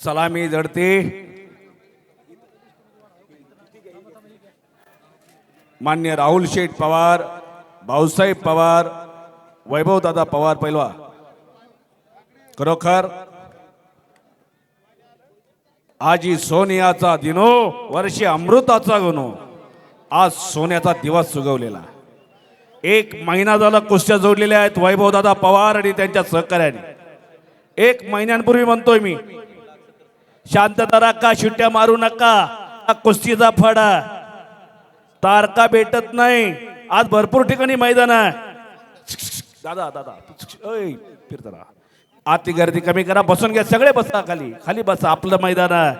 सलामी जडते मान्य राहुल शेठ पवार भाऊसाहेब पवार वैभवदादा पवार पैलवा। खरोखर आजी सोनियाचा दिनो वर्षी अमृताचा गुणो आज सोन्याचा दिवस सुगवलेला। एक महिना झाला कुस्त्या जोडलेल्या आहेत वैभवदादा पवार आणि त्यांच्या सहकार्याने एक महिन्यांपूर्वी म्हणतोय मी शांतता राखा शिट्ट्या मारू नका. कुस्तीचा फडा. तारका भेटत नाही. आज भरपूर ठिकाणी मैदान आहे. दादा दादा ओय, आती गर्दी कमी करा बसून घ्या सगळे बसा खाली. खाली बसा आपलं मैदान आहे.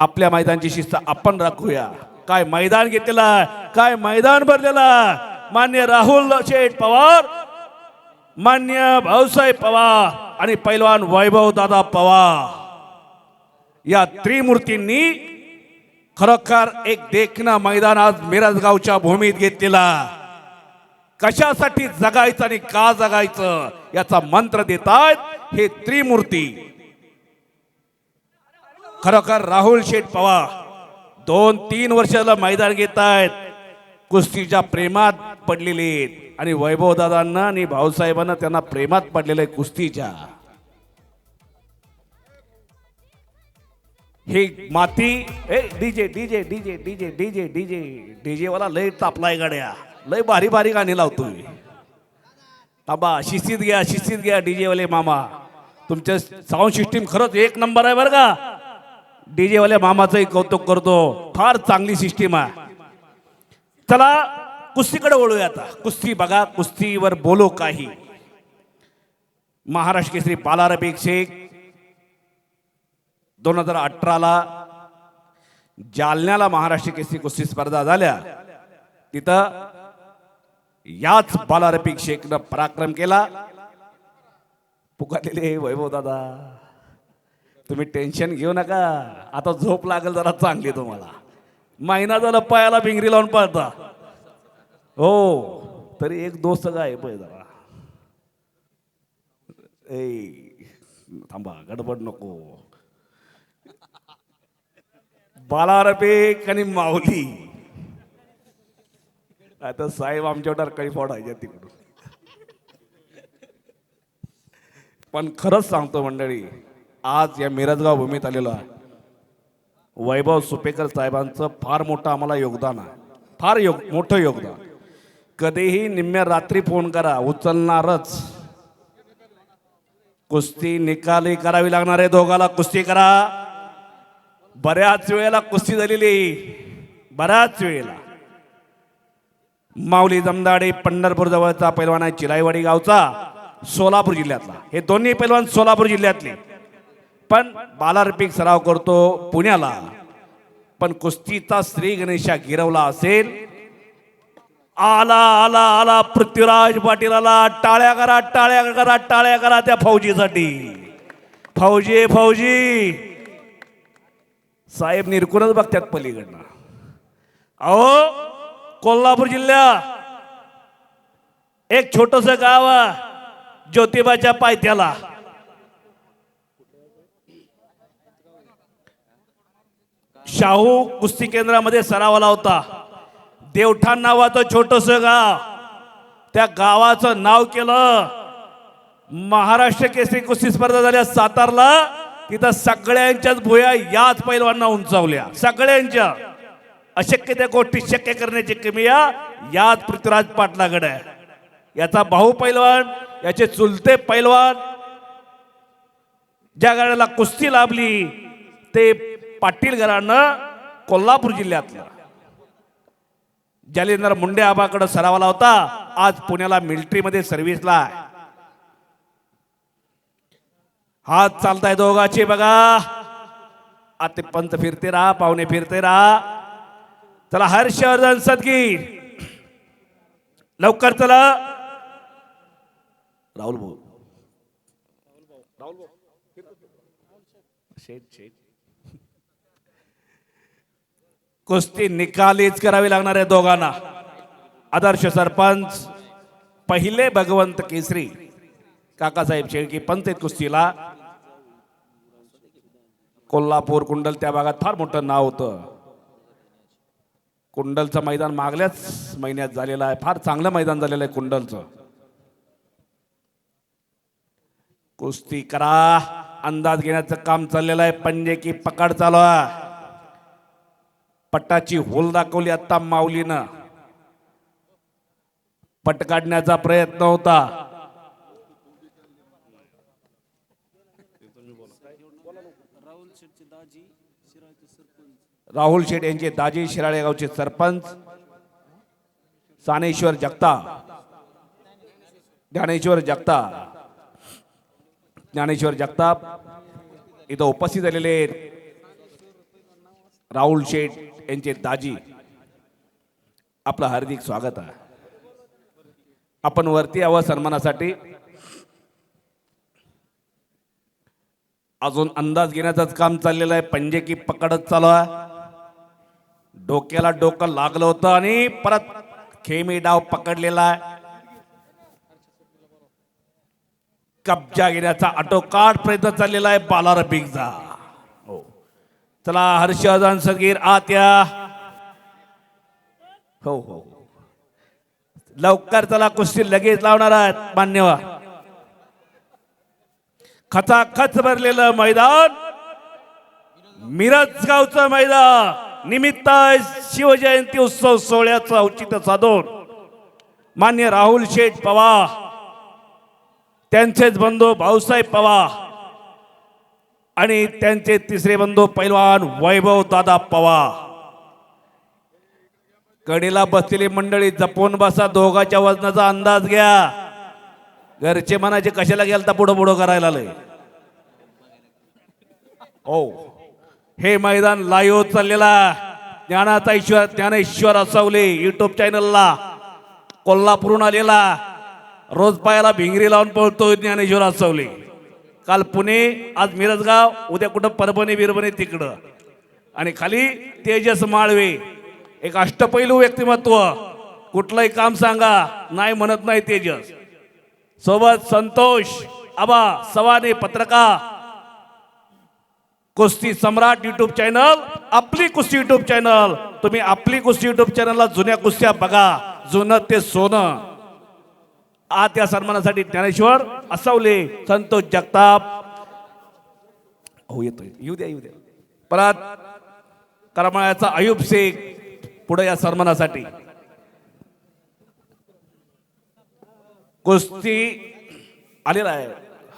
आपल्या मैदानची शिस्त आपण राखूया. काय मैदान घेतलेला काय मैदान भरलेला मान्य राहुल शेठ पवार मान्य भाऊसाहेब पवार आणि पैलवान वैभव दादा पवार. या त्रिमूर्तींनी खरोखर एक देखणा मैदान आज मिरजगावच्या भूमीत घेतलेला. कशासाठी जगायचं आणि का जगायचं याचा मंत्र देत आहेत हे त्रिमूर्ती. खरोखर राहुल शेठ पवार दोन तीन वर्षाला मैदान घेत आहेत कुस्तीच्या प्रेमात पडलेले आहेत. आणि वैभव दादांना आणि भाऊसाहेबांना त्यांना प्रेमात पडलेलं आहे कुस्तीच्या. हे माती ए DJ DJ DJ DJ DJ DJ DJ वाला लय तापलाय गाड्या. लय भारी भारी गाणी लावतोय. थांबा शिस्तीत घ्या शिस्तीत घ्या डीजे वाले मामा. तुमच्या साऊंड सिस्टीम खरंच एक नंबर आहे बरं का? डीजे वाल्या मामाचंही कौतुक करतो. फार चांगली सिस्टीम आहे. चला कुस्तीकडे वळूया आता. कुस्ती बघा कुस्तीवर बोलो काही. महाराष्ट्र केसरी बालारबेग शेख दोन हजार अठराला जालन्याला महाराष्ट्र केसरी कुस्ती स्पर्धा झाल्या. तिथं याच बालारपिक शेखनं पराक्रम केला. पुकारलेले वैभव दादा तुम्ही टेन्शन घेऊ नका. आता झोप लागेल जरा चांगली तुम्हाला. महिना झाला पायाला भिंगरी लावून पळता. हो तरी एक दोस्त काय पळ जरा. ए थांबा गडबड नको. बालारपेक आणि माऊली. आता साहेब आमच्यावर काही फोडायच्या तिकडून. पण खरंच सांगतो मंडळी आज या मिरजगाव भूमीत आलेलो आहे. वैभव सुपेकर साहेबांचं फार मोठं आम्हाला योगदान आहे. फार योग मोठं योगदान. कधीही निम्म्या रात्री फोन करा उचलणारच. कुस्ती निकाली करावी लागणार आहे दोघाला. कुस्ती करा. बऱ्याच वेळेला कुस्ती झालेली बऱ्याच वेळेला. माऊली जमदाडे पंढरपूर जवळचा पैलवान आहे चिराईवाडी गावचा सोलापूर जिल्ह्यातला. हे दोन्ही पैलवान सोलापूर जिल्ह्यातले. पण बालारपिक सराव करतो पुण्याला. पण कुस्तीचा श्री गणेशा गिरवला असेल. आला आला आला पृथ्वीराज पाटील आला टाळ्या करा टाळ्या करा टाळ्या करा त्या फौजीसाठी. फौजी फौजी. साहेब निरकुनच बघतात पलीकडनं. अहो कोल्हापूर जिल्ह्या एक छोटस गाव ज्योतिबाच्या पायथ्याला. शाहू कुस्ती केंद्रामध्ये सरावाला होता. देवठाण नावाचं छोटस गाव. त्या गावाचं नाव केलं. महाराष्ट्र केसरी कुस्ती स्पर्धा झाल्या सातारला. तिथं सगळ्यांच्याच भुया याच पैलवांना उंचावल्या. सगळ्यांच्या. अशक्य त्या गोष्टी शक्य करण्याची किमिया याच पृथ्वीराज पाटलाकडे आहे. याचा भाऊ पैलवान याचे चुलते पैलवान ज्या गाड्याला कुस्ती लाभली ते पाटील घरानं कोल्हापूर जिल्ह्यातल्या. जालिंदर मुंडे आबाकडे सरावाला होता आज पुण्याला मिलिटरीमध्ये सर्व्हिसला आहे. हात चालताय दोघाचे बघा. आता पंत फिरते राहा पाहुणे फिरते राहा चला हर्षवर्धन सदगीर. लवकर चला. राहुल भाऊ. राहुल भाऊ कुस्ती निकालीच करावी लागणार आहे दोघांना. आदर्श सरपंच पहिले भगवंत केसरी. काकासाहेब शेळकी पंच आहेत कुस्तीला. कोल्हापूर कुंडल त्या भागात फार मोठं नाव होतं. कुंडलचं मैदान मागल्याच महिन्यात झालेलं आहे. फार चांगलं मैदान झालेलं आहे कुंडलचं. कुस्ती करा. अंदाज घेण्याचं काम चाललेलं आहे. पंजे की पकड चालू पटाची होल दाखवली आत्ता माऊलीनं. पट काढण्याचा प्रयत्न होता. राहुल शेठ यांचे दाजी शिराळे गावचे सरपंच सानेश्वर जगता ज्ञानेश्वर जगता ज्ञानेश्वर जगताप इथं उपस्थित झालेले राहुल शेठ यांचे दाजी. आपलं हार्दिक स्वागत आहे. आपण वरती यावं सन्मानासाठी. अजून अंदाज घेण्याचंच काम चाललेलं आहे. पंजे की पकडत चालू आहे. डोक्याला डोकं लागलं होतं आणि परत खेमी डाव पकडलेला आहे. कब्जा घेण्याचा आटोकाट प्रयत्न चाललेला आहे बालार बिगचा हो. चला हर्षवर्धन सगीर आत्या. हो हो हो. लवकर चला कुस्ती लगेच लावणार आहेत मान्यवा खचाखच भरलेलं मैदान. मिरज गावचं मैदान. निमित्त शिवजयंती उत्सव सोहळ्याचं औचित्य साधून मान्य राहुल शेठ पवार त्यांचेच बंधू भाऊसाहेब पवार आणि त्यांचे तिसरे बंधू पैलवान वैभव दादा पवार. कडेला बसलेली मंडळी जपून बसा दोघाच्या वजनाचा अंदाज घ्या. घरचे मनाचे कशाला गेलता पुढं पुढं करायला लय ओ हो. हे मैदान लाईव्ह चाललेला ज्ञानाचा ईश्वर ज्ञानेश्वर असवले युट्यूब चॅनलला कोल्हापूरून आलेला रोज पायाला भिंगरी लावून पळतोय ज्ञानेश्वर असवले. काल पुणे आज मिरजगाव उद्या कुठं परभणी बिरभणी तिकडं. आणि खाली तेजस माळवे. एक अष्टपैलू व्यक्तिमत्व. कुठलंही काम सांगा नाही म्हणत नाही तेजस. सोबत संतोष आबा सवाने पत्रकार कुस्ती सम्राट युट्यूब चॅनल आपली कुस्ती युट्यूब चॅनल तुम्ही आपली कुस्ती युट्यूब चॅनलला जुन्या कुस्त्या बघा. जुनं ते सोनं. आज या सन्मानासाठी ज्ञानेश्वर असवले. संतोष जगताप. हो येतोय. येऊ द्या येऊ द्या. परत करमाळ्याचा अयुब शेख पुढे या सन्मानासाठी. कुस्ती आलेला आहे.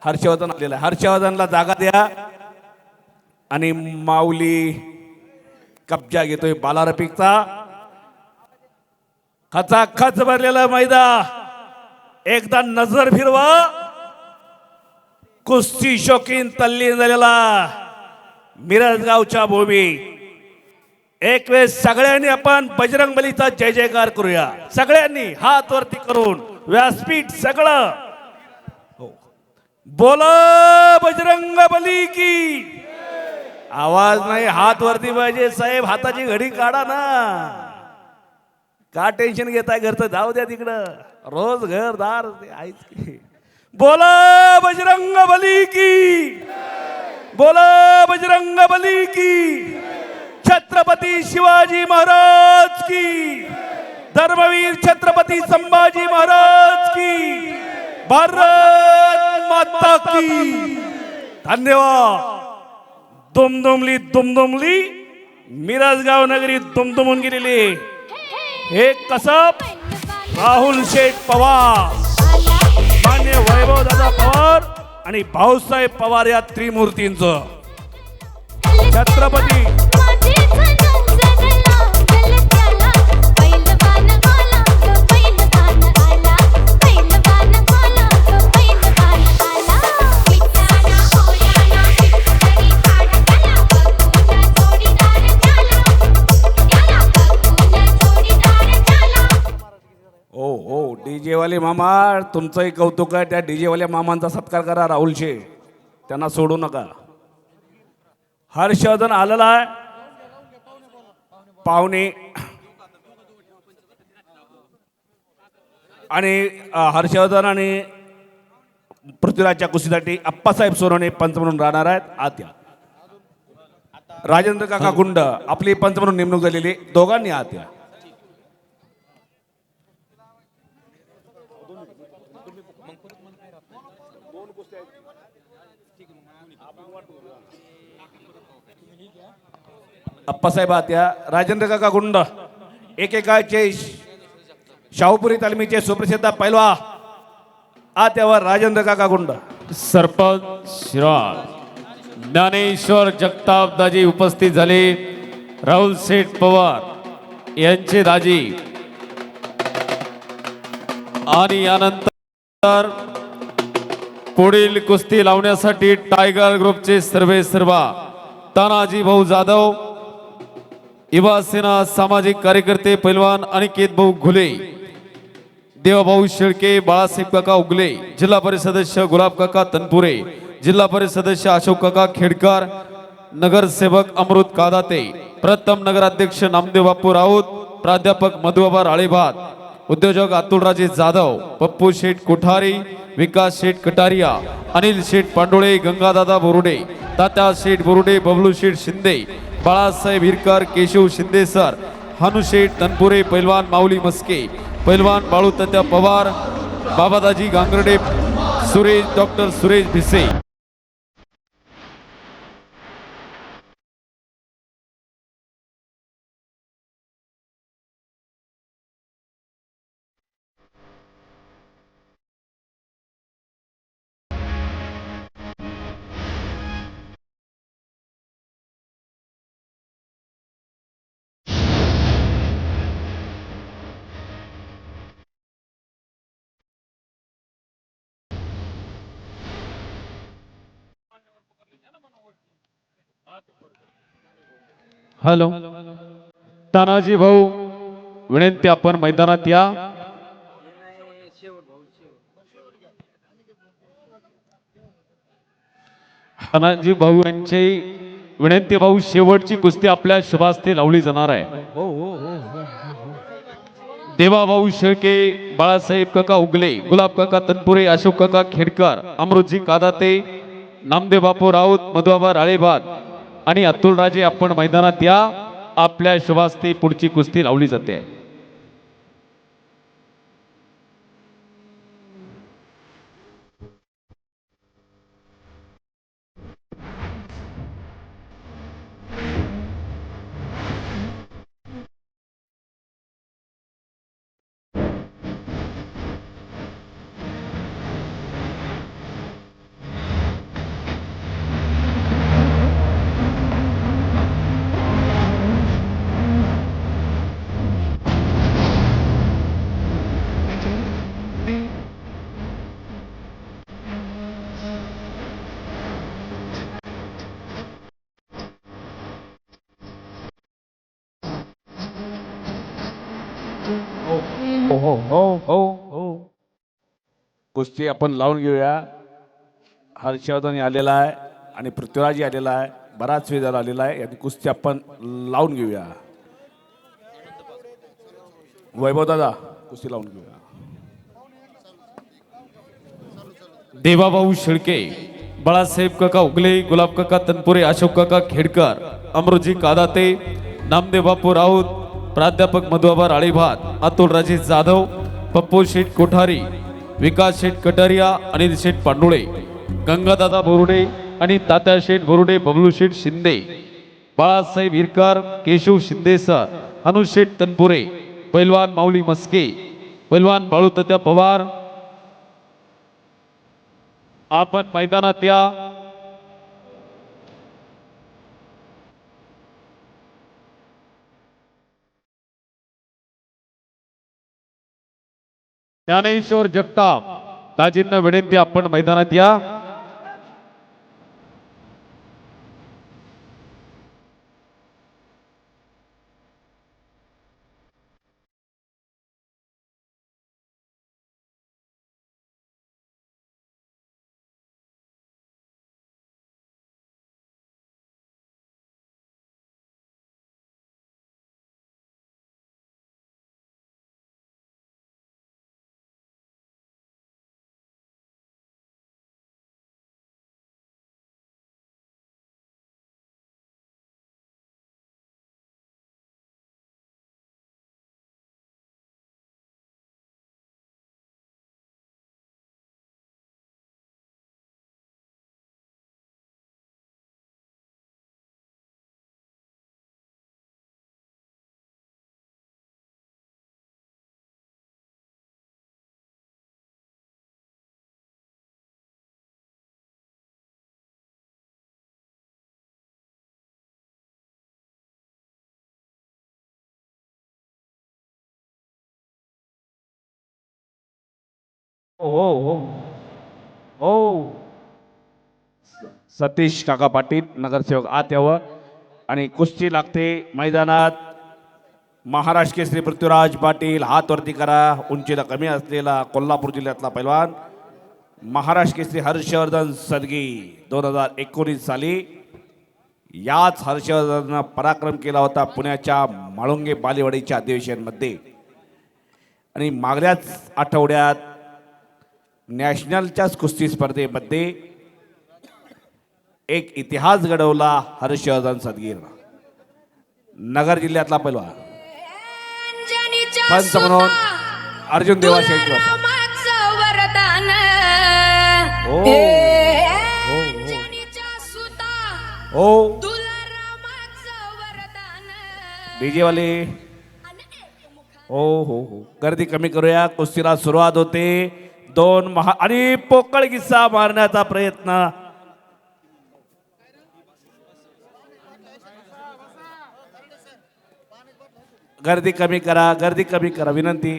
हर्षवर्धन आलेला आहे. हर्षवर्धनला जागा द्या. आणि माऊली कब्जा घेतोय बालारपिकचा. खचा खच भरलेला मैदा एकदा नजर फिरवा. कुस्ती शौकीन तल्लीन झालेला मिरज गावच्या भूमी. एक वेळेस सगळ्यांनी आपण बजरंग बलीचा जय जयकार करूया. सगळ्यांनी हात वरती करून व्यासपीठ सगळं. हो. बोला बजरंग बली की. आवाज नाही हात वरती पाहिजे. साहेब हाताची घडी काढा ना. का टेन्शन घेताय घरचं जाऊ द्या तिकडं. रोज घर दार ते आहेच की. बोला बजरंग बली की. बोला बजरंग बली की. छत्रपती शिवाजी महाराज की. धर्मवीर छत्रपती संभाजी महाराज की. भारत माता की. धन्यवाद. दुमदुमली दुमदुमली मिराजगाव नगरी दुमदुमून गेलेली. हे कसब राहुल शेठ पवार. मान्य वैभव दादा पवार आणि भाऊसाहेब पवार या त्रिमूर्तींचं. छत्रपती डीजेवाले मामा तुमचंही कौतुक आहे त्या डीजेवाल्या मामांचा सत्कार करा राहुल त्यांना सोडू नका. हर्षवर्धन आलेला आहे. पाहुणे. आणि हर्षवर्धन आणि पृथ्वीराजच्या कुस्तीसाठी अप्पासाहेब सोनवणे पंच म्हणून राहणार आहेत. आत्या राजेंद्र काकाकुंड आपली पंच म्हणून नेमणूक झालेली दोघांनी आत्या अप्पासाहेब आत्या राजेंद्र काका गुंड एकेकाचे शाहूपुरी तालमीचे सुप्रसिद्ध पैलवा आत्यावर राजेंद्र काका गुंड. सरपंच शिराळ ज्ञानेश्वर जगताप दाजी उपस्थित झाले राहुल शेठ पवार यांचे दाजी आणि यानंतर पुढील कुस्ती लावण्यासाठी टायगर ग्रुपचे सर्वे सर्वा तानाजी भाऊ जाधव युवा सेना सामाजिक कार्यकर्ते पैलवान अनिकेत भाऊ घुले देवाभाऊ शेळके बाळासाहेब काका उगले जिल्हा परिषद सदस्य गुलाब काका तनपुरे जिल्हा परिषद सदस्य अशोक काका खेडकर नगरसेवक अमृत कादाते प्रथम नगराध्यक्ष नामदेव बापू राऊत प्राध्यापक मधुबाबा राळेभात उद्योजक अतुलराजे जाधव पप्पू शेठ कोठारी विकास शेठ कटारिया अनिल शेठ पांडोळे गंगादादा बोरुडे तात्या शेठ बोरुडे बबलू शेठ शिंदे बाळासाहेब हिरकर केशव शिंदे सर हनुशेठ तनपुरे पैलवान माऊली मस्के पैलवान बाळूतात्या पवार बाबादाजी गांगरडे सुरेश डॉक्टर सुरेश भिसे. हॅलो. तानाजी भाऊ विनंती आपण मैदानात या. तानाजी भाऊ यांची विनंती भाऊ शेवटची कुस्ती आपल्या शुभास्ते लावली जाणार आहे. देवाभाऊ शेळके बाळासाहेब काका उगले गुलाब काका तनपुरे अशोक काका खेडकर अमृतजी कादाते नामदेव बापू राऊत मधुबाबा राळेभात आणि अतुल राजे आपण मैदानात या. आपल्या शुभास्ते पुढची कुस्ती लावली जाते. कुस्ती आपण लावून घेऊया. हर्षवर्धन आलेला आहे आणि पृथ्वीराजी आलेला आहे. बराच वेळ झाला आलेला आहे. याची कुस्ती आपण लावून घेऊया. वैभव दादा कुस्ती लावून घेऊया. देवाभाऊ शेळके बाळासाहेब काका उगले गुलाब काका तनपुरे अशोक काका खेडकर अमृतजी कादाते नामदेव बापू राऊत प्राध्यापक मधुबाबा राळीभात अतुलराजे जाधव पप्पू शेठ कोठारी विकास शेठ कटारिया अनिल शेठ पांडुळे गंगादादा बोरुडे आणि तात्या शेठ बोरुडे बबलू शेठ शिंदे बाळासाहेब हिरकार केशव शिंदे सर अनुशेठ तनपुरे पैलवान माऊली मस्के पैलवान बाळूतात्या पवार आपण मैदानात या. ज्ञानेश्वर जगताप दाजींना विनंती आपण मैदानात या. हो, हो हो हो. सतीश काका पाटील नगरसेवक आत यावं आणि कुस्ती लागते मैदानात. महाराष्ट्र केसरी पृथ्वीराज पाटील हातवरती करा. उंचीला कमी असलेला कोल्हापूर जिल्ह्यातला पैलवान. महाराष्ट्र केसरी हर्षवर्धन सदगी दोन हजार एकोणीस साली. याच हर्षवर्धननं पराक्रम केला होता पुण्याच्या म्हाळुंगे बालेवाडीच्या अधिवेशनमध्ये. आणि मागल्याच आठवड्यात नॅशनलच्याच कुस्ती स्पर्धेमध्ये एक इतिहास घडवला हर्षवर्धन सदगीर नगर जिल्ह्यातला पैलवान. पंच म्हणून अर्जुन देवा. हो. हो तुला रामाचं वरदान. डीजे वाले हो हो हो. गर्दी कमी करूया. कुस्तीला सुरुवात होते. दोन महा आणि पोकळ किस्सा मारण्याचा प्रयत्न. गर्दी कमी करा गर्दी कमी करा विनंती.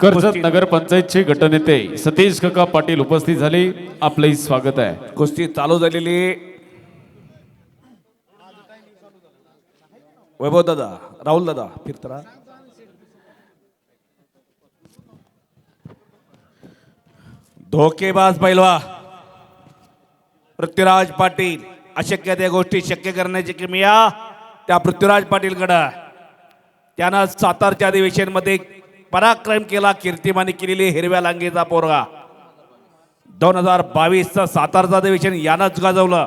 कर्जत नगर पंचायतचे गटनेते सतीश काका पाटील उपस्थित झाले. आपलंही स्वागत आहे. कुस्ती चालू झालेली. वैभव दादा राहुल दादा फिरतरा धोकेबाज पैलवा पृथ्वीराज पाटील अशक्य त्या गोष्टी शक्य करण्याची किमया त्या पृथ्वीराज पाटीलकडं त्यानं सातारच्या अधिवेशनमध्ये पराक्रम केला कीर्तिमानी केलेली हिरव्या लांगेचा पोरगा. दोन हजार बावीसचं सातारचं अधिवेशन यानंच गाजवलं.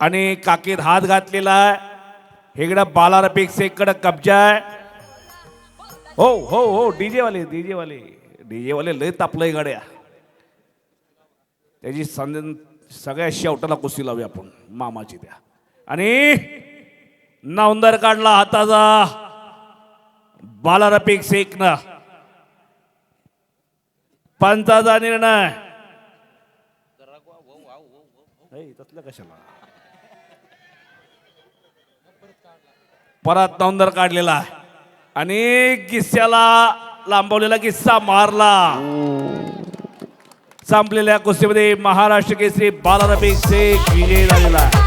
आणि काकीत हात घातलेला आहे. इकडं बालारपीक सेकडं कब्जा आहे. हो हो हो डीजे वाले डीजे वाले डीजे वाले लय तापलंय गाड्या. त्याची संद सगळ्या शेवटाला कुस्ती लावूया आपण मामाची त्या. आणि नवंदर काढला हाताचा. बालारपीक सेकनं पंचाचा निर्णय. कशाला? परत नवंदर काढलेला आणि किस्स्याला लांबवलेला किस्सा मारला. संपलेल्या कुस्तीमध्ये महाराष्ट्र केसरी बालारपीक शेख विजय झालेला आहे.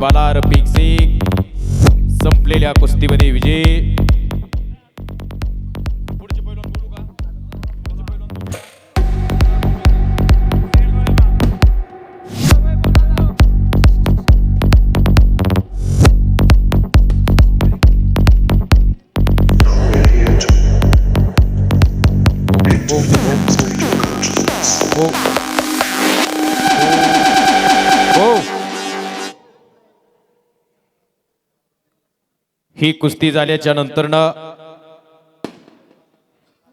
बालार पिक्सिक संपलेल्या कुस्तीमध्ये विजय. ही कुस्ती झाल्याच्या नंतरनं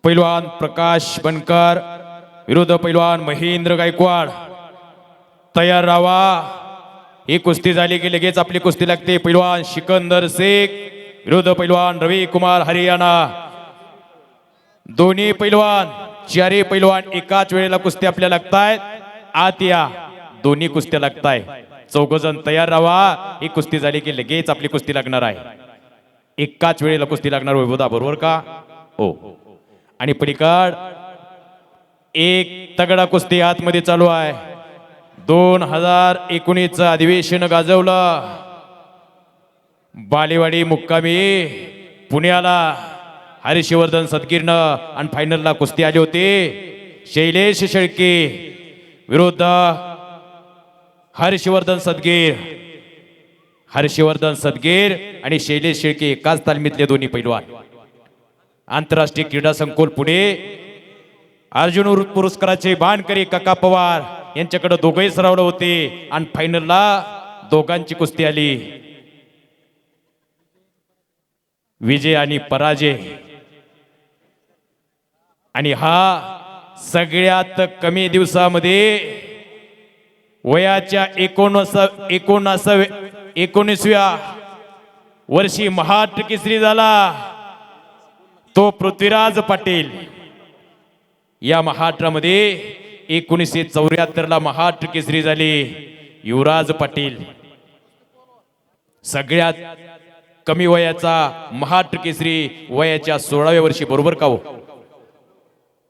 पैलवान प्रकाश बनकर विरुद्ध पैलवान महेंद्र गायकवाड तयार राहा ही कुस्ती झाली की लगेच आपली कुस्ती लागते. पैलवान सिकंदर शेख विरुद्ध पैलवान रवी कुमार हरियाणा. दोन्ही पैलवान चारही पैलवान एकाच वेळेला कुस्ती आपल्या लागतायत. आत या दोन्ही कुस्त्या लागताय चौघ जण तयार राहा ही कुस्ती झाली की लगेच आपली कुस्ती लागणार आहे. एकाच वेळेला कुस्ती लागणार वैभवदा बरोबर का? हो. आणि पलीकड एक तगडा कुस्ती आतमध्ये चालू आहे. दोन हजार एकोणीसचं अधिवेशन गाजवलं. बालेवाडी मुक्कामी पुण्याला हरिशिवर्धन सदगीरनं आणि फायनलला कुस्ती आली होती. शैलेश शेळके विरुद्ध हरिशिवर्धन सदगीर. हर्षवर्धन सदगीर आणि शैलेश शेळके एकाच तालमीतले दोन्ही पैलवान. आंतरराष्ट्रीय क्रीडा संकुल पुणे अर्जुन पुरस्काराचे बाणकरी काका पवार यांच्याकडे दोघंही सरावलं होते आणि फायनलला दोघांची कुस्ती आली. विजय आणि पराजय. आणि हा सगळ्यात कमी दिवसामध्ये वयाच्या एकोणसा एकोणास एकोणीसव्या वर्षी महाराष्ट्र केसरी झाला. तो पृथ्वीराज पाटील या महाराष्ट्रामध्ये एकोणीसशे चौऱ्याहत्तर ला महाराष्ट्र केसरी झाली. युवराज पाटील सगळ्यात कमी वयाचा महाराष्ट्र केसरी वयाच्या सोळाव्या वर्षी बरोबर का हो?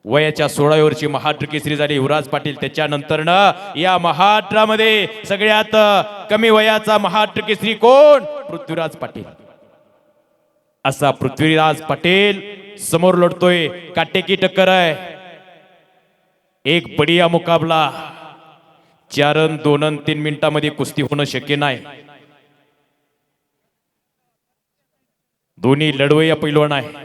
वयाच्या सोळाव्या वर्षी महाराष्ट्र केसरी झाली युवराज पाटील त्याच्यानंतर या महाट्रामध्ये सगळ्यात कमी वयाचा महाराष्ट्र केसरी कोण? पृथ्वीराज पाटील. असा पृथ्वीराज पाटील समोर लढतोय. काटेकी टक्कर आहे. एक बडिया मुकाबला. चारन दोन तीन मिनिटामध्ये कुस्ती होणं शक्य नाही. दोन्ही लढवय्या पैलवान आहे.